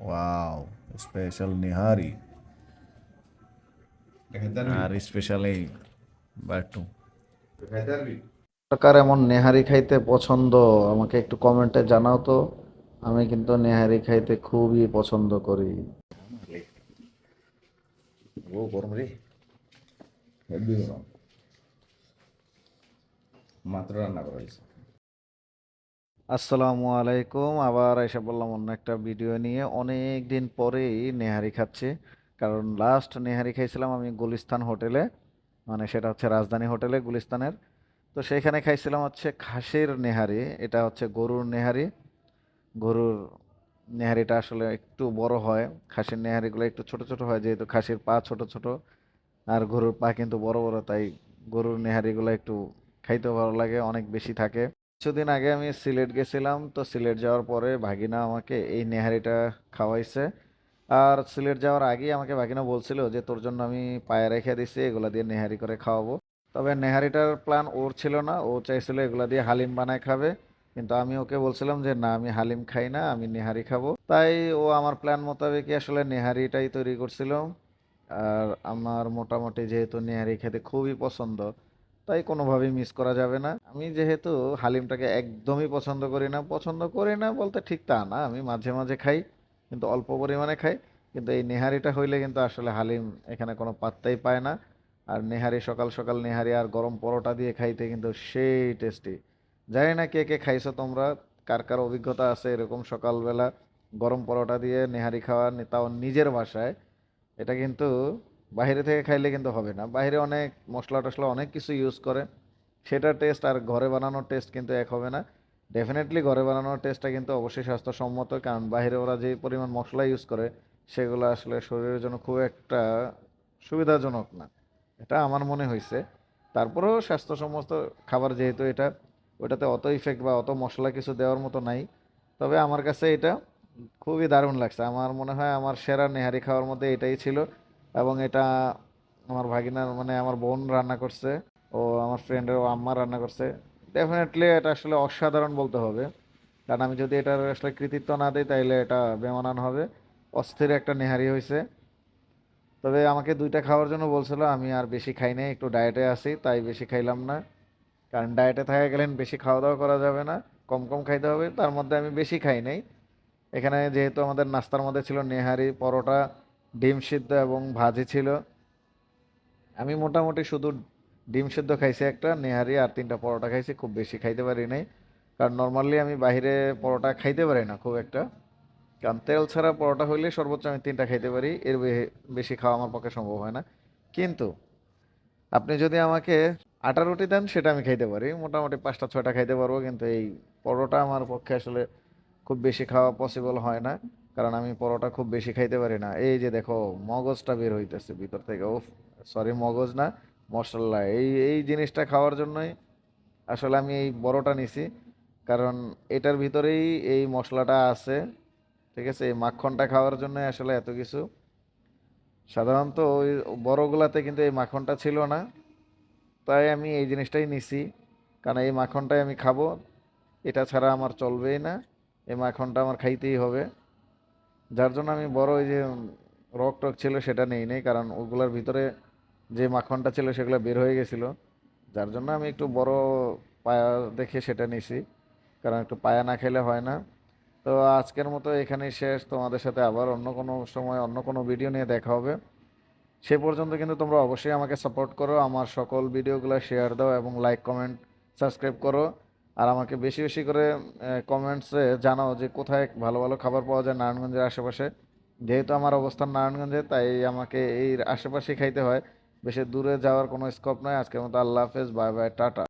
Wow special nihari আর special এই বাটু কার এমন নেহারি খাইতে পছন্দ আমাকে একটু কমেন্টে জানাও তো। আমি কিন্তু নেহারি খাইতে খুবই পছন্দ করি। ও গরম রে। হেভি গরম। মাত্র রান্না করা হয়েছে। আসসালামু আলাইকুম। আবার এসে বললাম অন্য একটা ভিডিও নিয়ে। অনেক দিন পরেই নেহারি খাচ্ছি। কারণ লাস্ট নেহারি খাইছিলাম আমি গুলিস্তান হোটেলে। মানে সেটা হচ্ছে রাজধানী হোটেলে, গুলিস্তানের। তো সেইখানে খাইছিলাম হচ্ছে খাসির নেহারি। এটা হচ্ছে গরুর নেহারি। গরুর নেহারিটা আসলে একটু বড় হয়। খাসির নেহারিগুলো একটু ছোট ছোট হয়। যেহেতু খাসির পা ছোট ছোট, আর গরুর পা কিন্তু বড় বড়, তাই গরুর নেহারিগুলো একটু খাইতে ভালো লাগে, অনেক বেশি থাকে। কিছুদিন আগে আমি সিলেট গেছিলাম, তো সিলেট যাওয়ার পরে ভাগিনা আমাকে এই নেহারিটা খাওয়াইছে। আর সিলেট যাওয়ার আগেই আমাকে ভাগিনা বলছিল যে, তোর জন্য আমি পায়ে রেখে দিছি, এগুলা দিয়ে নেহারি করে খাওয়াবো। তবে নেহারিটার প্ল্যান ওর ছিল না, ও চাইছিল এগুলা দিয়ে হালিম বানায় খাবে। কিন্তু আমি ওকে বলছিলাম যে, না, আমি হালিম খাই না, আমি নেহারি খাব। তাই ও আমার প্ল্যান মোতাবেকই আসলে নেহারিটাই তৈরি করছিল। আর আমার মোটামুটি যেহেতু নেহারি খেতে খুবই পছন্দ তাই কোনোভাবেই মিস করা যাবে না। আমি যেহেতু হালিমটাকে একদমই পছন্দ করি না, পছন্দ করি না বলতে ঠিক তা না। আমি মাঝে মাঝে খাই, কিন্তু অল্প পরিমাণে খাই। কিন্তু এই নেহারিটা হইলে কিন্তু আসলে হালিম এখানে কোনো পাত্তাই পায় না। আর নেহারি সকাল সকাল নেহারি আর গরম পরোটা দিয়ে খাইতে কিন্তু সেই টেস্টি জানি না কে কে খাইছো তোমরা, কার কার অভিজ্ঞতা আছে এরকম সকালবেলা গরম পরোটা দিয়ে নেহারি খাওয়া তাও নিজের বাসায়। এটা কিন্তু বাইরে থেকে খাইলে কিন্তু হবে না। বাইরে অনেক মশলা টশলা অনেক কিছু ইউজ করে। সেটার টেস্ট আর ঘরে বানানোর টেস্ট কিন্তু এক হবে না। ডেফিনেটলি ঘরে বানানোর টেস্টটা কিন্তু অবশ্যই স্বাস্থ্যসম্মত, কারণ বাইরে ওরা যে পরিমাণ মশলা ইউজ করে, সেগুলো আসলে শরীরের জন্য খুব একটা সুবিধাজনক না। এটা আমার মনে হয়েছে তারপরেও স্বাস্থ্যসম্মত খাবার যেহেতু এটা, ওটাতে অত ইফেক্ট বা অত মশলা কিছু দেওয়ার মতো নাই। তবে আমার কাছে এটা খুবই দারুণ লাগছে। আমার মনে হয় আমার সেরা নেহারি খাওয়ার মধ্যে এটাই ছিল। এবং এটা আমার ভাগিনার মানে আমার বোন রান্না করছে, ও আমার ফ্রেন্ডের ও আম্মা রান্না করছে। ডেফিনেটলি এটা আসলে অসাধারণ বলতে হবে। কারণ আমি যদি এটার আসলে কৃতিত্ব না দিই, তাইলে এটা বেমানান হবে। অস্থির একটা নেহারি হয়েছে তবে আমাকে দুইটা খাওয়ার জন্য বলছিল, আমি আর বেশি খাই নাই, একটু ডায়েটে আছি, তাই বেশি খাইলাম না। কারণ ডায়েটে থাকা গেলেন বেশি খাওয়া দাওয়া করা যাবে না, কম কম খাইতে হবে, তার মধ্যে আমি বেশি খাই নাই। এখানে যেহেতু আমাদের নাস্তার মধ্যে ছিল নেহারি, পরোটা ডিম সিদ্ধ এবং ভাজি ছিল। আমি মোটামুটি শুধু ডিম সিদ্ধ খাইছি একটা, নেহারি আর তিনটা পরোটা খাইছি, খুব বেশি খাইতে পারি নাই। কারণ নর্মালি আমি বাইরে পরোটা খাইতে পারি না খুব একটা। কারণ তেল ছাড়া পরোটা হইলে সর্বোচ্চ আমি তিনটা খাইতে পারি, এর বেশি খাওয়া আমার পক্ষে সম্ভব হয় না। কিন্তু আপনি যদি আমাকে আটা রুটি দেন, সেটা আমি খাইতে পারি। মোটামুটি পাঁচটা, ছয়টা খাইতে পারব, কিন্তু এই পরোটা আমার পক্ষে আসলে খুব বেশি খাওয়া পসিবল হয় না। কারণ আমি পরোটা খুব বেশি খাইতে পারি না। এই যে দেখো, মগজটা বের হইতেছে ভিতর থেকে। ও সরি মগজ না মশলা এই এই জিনিসটা খাওয়ার জন্যই আসলে আমি এই বড়টা নিছি। কারণ এটার ভিতরেই এই মশলাটা আছে, ঠিক আছে? এই মাখনটা খাওয়ার জন্য আসলে এত কিছু। সাধারণত ওই বড়গুলাতে কিন্তু এই মাখনটা ছিল না। তাই আমি এই জিনিসটাই নিছি। কারণ এই মাখনটাই আমি খাব। এটা ছাড়া আমার চলবেই না। এই মাখনটা আমার খাইতেই হবে। যার জন্য আমি বড় ওই যে রক টক ছিল সেটা নেই নেই, কারণ ওগুলোর ভিতরে যে মাখনটা ছিল সেগুলো বের হয়ে গেছিল। যার জন্য আমি একটু বড় পায়া দেখে সেটা নিছি, কারণ একটু পায়া না খেলে হয় না। তো আজকের মতো এখানেই শেষ, তোমাদের সাথে আবার অন্য কোনো সময়, অন্য কোনো ভিডিও নিয়ে দেখা হবে। সে পর্যন্ত কিন্তু তোমরা অবশ্যই আমাকে সাপোর্ট করো, আমার সকল ভিডিওগুলো শেয়ার দাও এবং লাইক কমেন্ট সাবস্ক্রাইব করো। আর আমাকে বেশি বেশি করে কমেন্টসে জানাও যে কোথায় ভালো ভালো খাবার পাওয়া যায় নারায়ণগঞ্জের আশেপাশে। যেহেতু আমার অবস্থান নারায়ণগঞ্জে, তাই আমাকে এই আশেপাশে খাইতে হয়। বেশি দূরে যাওয়ার কোনো স্কোপ নয়। আজকের মতো আল্লাহ হাফেজ, বাই বাই, টাটা।